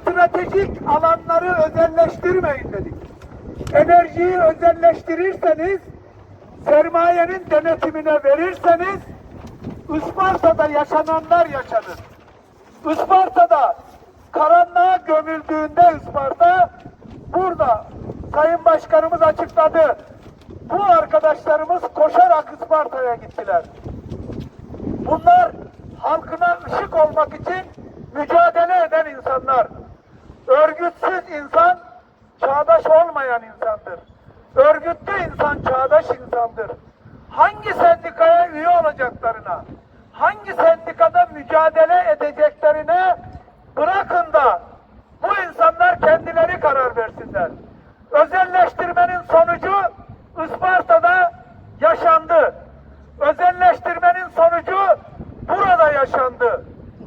stratejik alanları özelleştirmeyin dedik. Enerjiyi özelleştirirseniz, sermayenin denetimine verirseniz, Isparta'da yaşananlar yaşanır. Isparta'da karanlığa gömüldüğünde Isparta, burada Sayın Başkanımız açıkladı. Bu arkadaşlarımız koşarak Isparta'ya gittiler. Bunlar halkına ışık olmak için mücadele eden insanlar. Örgütsüz insan çağdaş olmayan insandır. Örgütlü insan çağdaş insandır. Hangi sendikaya üye olacaklarına, hangi sendikada mücadele edeceklerine bırakın da bu insanlar kendileri karar versinler. Özelleştirmenin sonucu Isparta'da yaşandı. Özelleştirmenin sonucu burada yaşandı.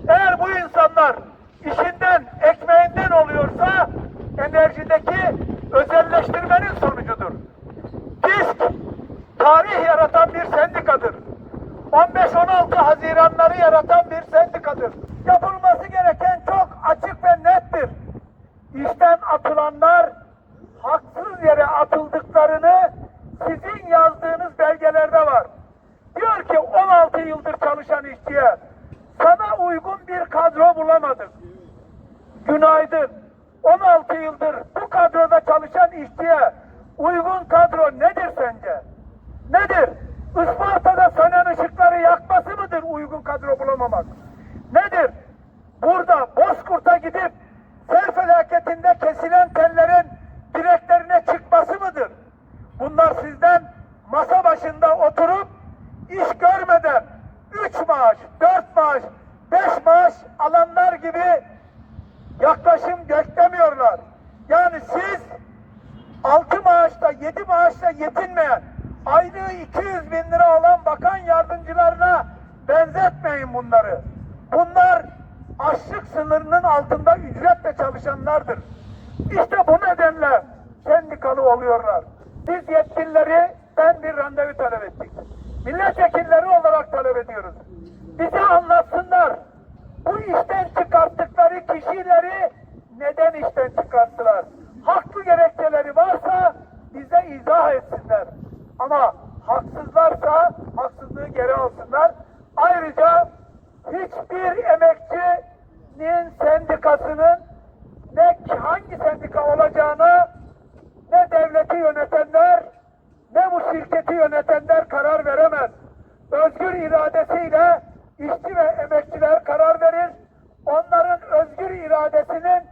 Eğer bu insanlar işinden, ekmeğinden oluyorsa enerjideki özelleştirmenin sonucudur. DİSK tarih yaratan bir sendikadır. 15-16 Haziranları yaratan bir sendikadır. Yapılması gereken çok açık ve nettir. İşten atılanlar haksız yere atıldıklarını sizin yazdığınız belgelerde var. Diyor ki 16 yıldır çalışan işçiye sana uygun bir kadro bulamadık. Günaydın. 16 yıldır bu kadroda çalışan işçiye uygun kadro nedir sence? Nedir? Isparta'da sönen ışıkları yakması mıdır uygun kadro bulamamak? Nedir? Burada Bozkurt'a gidip sel felaketinde kesilen tellerin direklerine çıkması mıdır? Bunlar sizden masa başında oturup iş görmeden üç maaş, dört maaş, beş maaş alanlar gibi yaklaşım beklemiyorlar. Yani siz altı maaşla, yedi maaşla yetinmeyen, aylığı 200 bin lira olan bakan yardımcılarına benzetmeyin bunları. Bunlar açlık sınırının altında ücretle çalışanlardır. İşte bu nedenle sendikalı oluyorlar. Biz yetkilileri ben bir randevu talep ettik. Milletvekilleri olarak talep ediyoruz. Bize anlatsınlar. Bu işten çıkarttıkları kişileri neden işten çıkarttılar? Haklı gerekçeleri varsa bize izah etsinler. Ama haksızlarsa haksızlığı geri alsınlar. Ayrıca hiçbir emekçinin iradesiyle işçi ve emekçiler karar verir. Onların özgür iradesinin